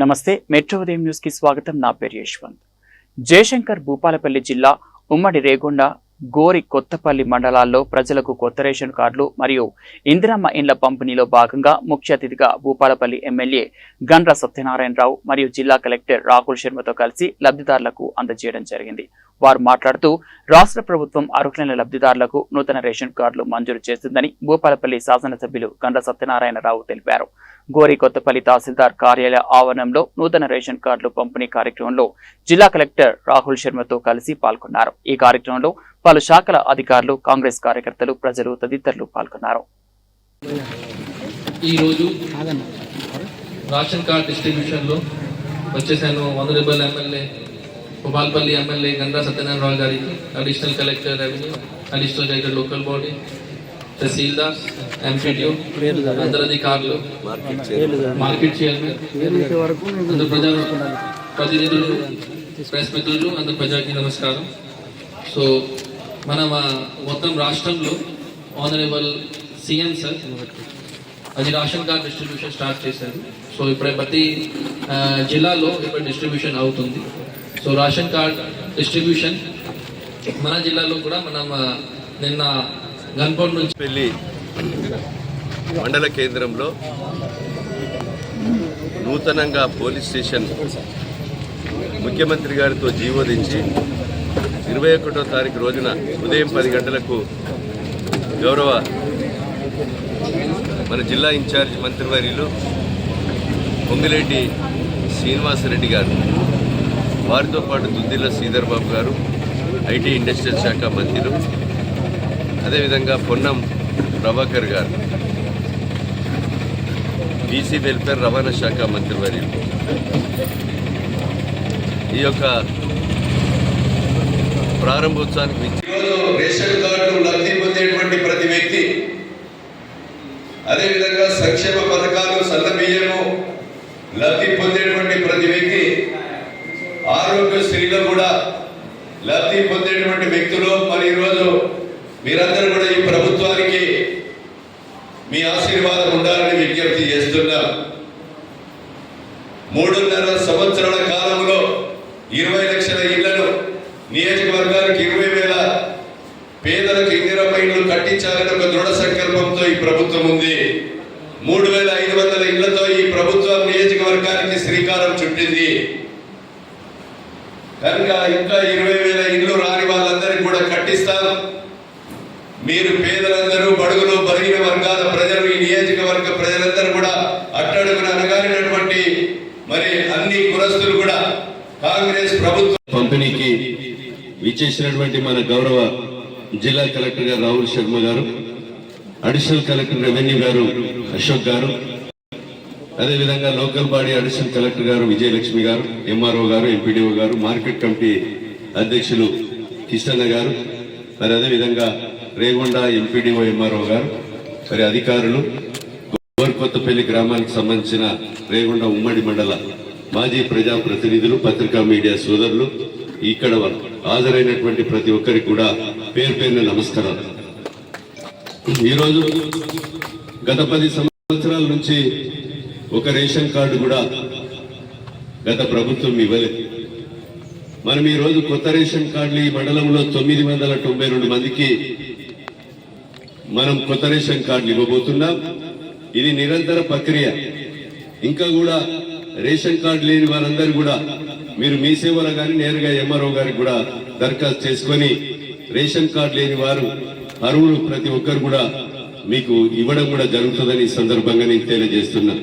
నమస్తే మెట్రో ఉదయం న్యూస్కి స్వాగతం. నా పేరు యశ్వంత్. జయశంకర్ భూపాలపల్లి జిల్లా ఉమ్మడి రేగొండ గోరి కొత్తపల్లి మండలాల్లో ప్రజలకు కొత్త రేషన్ కార్డులు మరియు ఇందిరమ్మ ఇండ్ల పంపిణీలో భాగంగా ముఖ్య అతిథిగా భూపాలపల్లి ఎమ్మెల్యే గండ్ర సత్యనారాయణరావు మరియు జిల్లా కలెక్టర్ రాహుల్ శర్మతో కలిసి లబ్ధిదారులకు అందజేయడం జరిగింది. వారు మాట్లాడుతూ రాష్ట్ర ప్రభుత్వం అర్హులైన లబ్ధిదారులకు నూతన రేషన్ కార్డులు మంజూరు చేస్తుందని భూపాలపల్లి శాసనసభ్యులు గండ్ర సత్యనారాయణరావు తెలిపారు. గోరి కొత్తపల్లి తహసీల్దార్ కార్యాలయ ఆవరణంలో నూతన రేషన్ కార్డులు పంపిణీ కార్యక్రమంలో జిల్లా కలెక్టర్ రాహుల్ శర్మతో కలిసి పాల్గొన్నారు. ఈ కార్యక్రమంలో పలు శాఖల అధికారులు కాంగ్రెస్ కార్యకర్తలు ప్రజలు తదితరులు పాల్గొన్నారు. ఈరోజు రేషన్ కార్డ్ డిస్ట్రిబ్యూషన్లో వచ్చేసాను honourable MLA Bhupalpally MLA Ganga Satyanarayana గారికి additional collector revenue additional collector local body tahsildar MPDO అందరు అధికారులు మార్కెట్ చైర్మన్ అందరు ప్రజా ప్రతినిధులు ప్రెస్ మిత్రులు అందరు ప్రజాకి నమస్కారం. సో మన మొత్తం రాష్ట్రంలో ఆనరబుల్ సీఎం సార్ అది రేషన్ కార్డ్ డిస్ట్రిబ్యూషన్ స్టార్ట్ చేశారు. సో ఇప్పుడు ప్రతి జిల్లాలో ఇప్పుడు డిస్ట్రిబ్యూషన్ అవుతుంది. సో రేషన్ కార్డ్ డిస్ట్రిబ్యూషన్ మన జిల్లాలో కూడా మనం నిన్న గన్పూర్ నుంచి వెళ్ళి మండల కేంద్రంలో నూతనంగా పోలీస్ స్టేషన్ ముఖ్యమంత్రి గారితో జీవోదించి ఇరవై ఒకటో తారీఖు రోజున ఉదయం పది గంటలకు గౌరవ మన జిల్లా ఇన్ఛార్జ్ మంత్రివర్యులు పొంగిరెడ్డి శ్రీనివాసరెడ్డి గారు వారితో పాటు దుద్దిల శ్రీధర్ బాబు గారు ఐటీ ఇండస్ట్రియల్ శాఖ మంత్రులు అదేవిధంగా పొన్నం ప్రభాకర్ గారు బీసీ వెల్ఫేర్ రవాణా శాఖ మంత్రివర్యులు ఈ యొక్క ప్రారంభోత్సవానికి రేషన్ కార్డు లబ్ధి పొందేటువంటి ప్రతి వ్యక్తి అదేవిధంగా సంక్షేమ పథకాలు సన్న బియ్యము లబ్ధి పొందేటువంటి ప్రతి వ్యక్తి ఆరోగ్యశ్రీలో కూడా లబ్ధి పొందేటువంటి వ్యక్తులు. మరి ఈరోజు మీరందరూ కూడా ఈ ప్రభుత్వానికి మీ ఆశీర్వాదం ఉండాలని విజ్ఞప్తి చేస్తున్నా. మూడున్నర సంవత్సరాల కాలంలో ఇరవై లక్షల ఇళ్ళను నియోజకవర్గానికి ఇరవై వేల పేదలకు ఇందిరమ్మ ఇళ్ళు కట్టించాలని ఒక దృఢ సంకల్పంతో ఈ ప్రభుత్వం ఉంది. మూడు వేల ఐదు వందల ఇళ్ళతో ఈ ప్రభుత్వం నియోజకవర్గానికి శ్రీకారం చుట్టింది. కనుక ఇంకా ఇరవై మీరు పేదలందరూ బడుగులు బలహీన వర్గాల ప్రజలు ఈ నియోజకవర్గ ప్రజలందరూ కూడా అట్టడుగున అనగాలినటువంటి మరి అన్ని కులస్తులు కూడా కాంగ్రెస్ ప్రభుత్వం పంపిణీకి విచ్చేసినటువంటి మన గౌరవ జిల్లా కలెక్టర్ గారు రాహుల్ శర్మ గారు అడిషనల్ కలెక్టర్ రెవెన్యూ గారు అశోక్ గారు అదేవిధంగా లోకల్ బాడీ అడిషనల్ కలెక్టర్ గారు విజయలక్ష్మి గారు ఎంఆర్ఓ గారు ఎంపీడీఓ గారు మార్కెట్ కమిటీ అధ్యక్షులు కిషన్న గారు మరి అదేవిధంగా రేగొండ ఎంపీడీఓ ఎంఆర్ఓ గారు మరి అధికారులు గోర్కొత్తపల్లి గ్రామానికి సంబంధించిన రేగొండ ఉమ్మడి మండల మాజీ ప్రజా ప్రతినిధులు పత్రికా మీడియా సోదరులు ఇక్కడ హాజరైనటువంటి ప్రతి ఒక్కరికి కూడా పేరు పేరున నమస్కారాలు. ఈరోజు గత పది సంవత్సరాల నుంచి ఒక రేషన్ కార్డు కూడా గత ప్రభుత్వం ఇవ్వలేదు మనం ఈ రోజు కొత్త రేషన్ కార్డులు ఈ మండలంలో తొమ్మిది వందల తొంభై రెండు మందికి మనం కొత్త రేషన్ కార్డులు ఇవ్వబోతున్నాం. ఇది నిరంతర ప్రక్రియ. ఇంకా కూడా రేషన్ కార్డు లేని వారందరూ కూడా మీరు మీ సేవలో కానీ నేరుగా ఎంఆర్ఓ గారికి కూడా దరఖాస్తు చేసుకొని రేషన్ కార్డు లేని వారు అరువులు ప్రతి ఒక్కరు కూడా మీకు ఇవ్వడం కూడా జరుగుతుందని ఈ సందర్భంగా నేను తెలియజేస్తున్నా.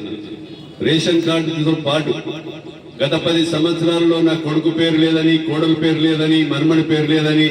రేషన్ కార్డుతో పాటు గత పది సంవత్సరాల్లో నా కొడుకు పేరు లేదని కోడలు పేరు లేదని మర్మడి పేరు లేదని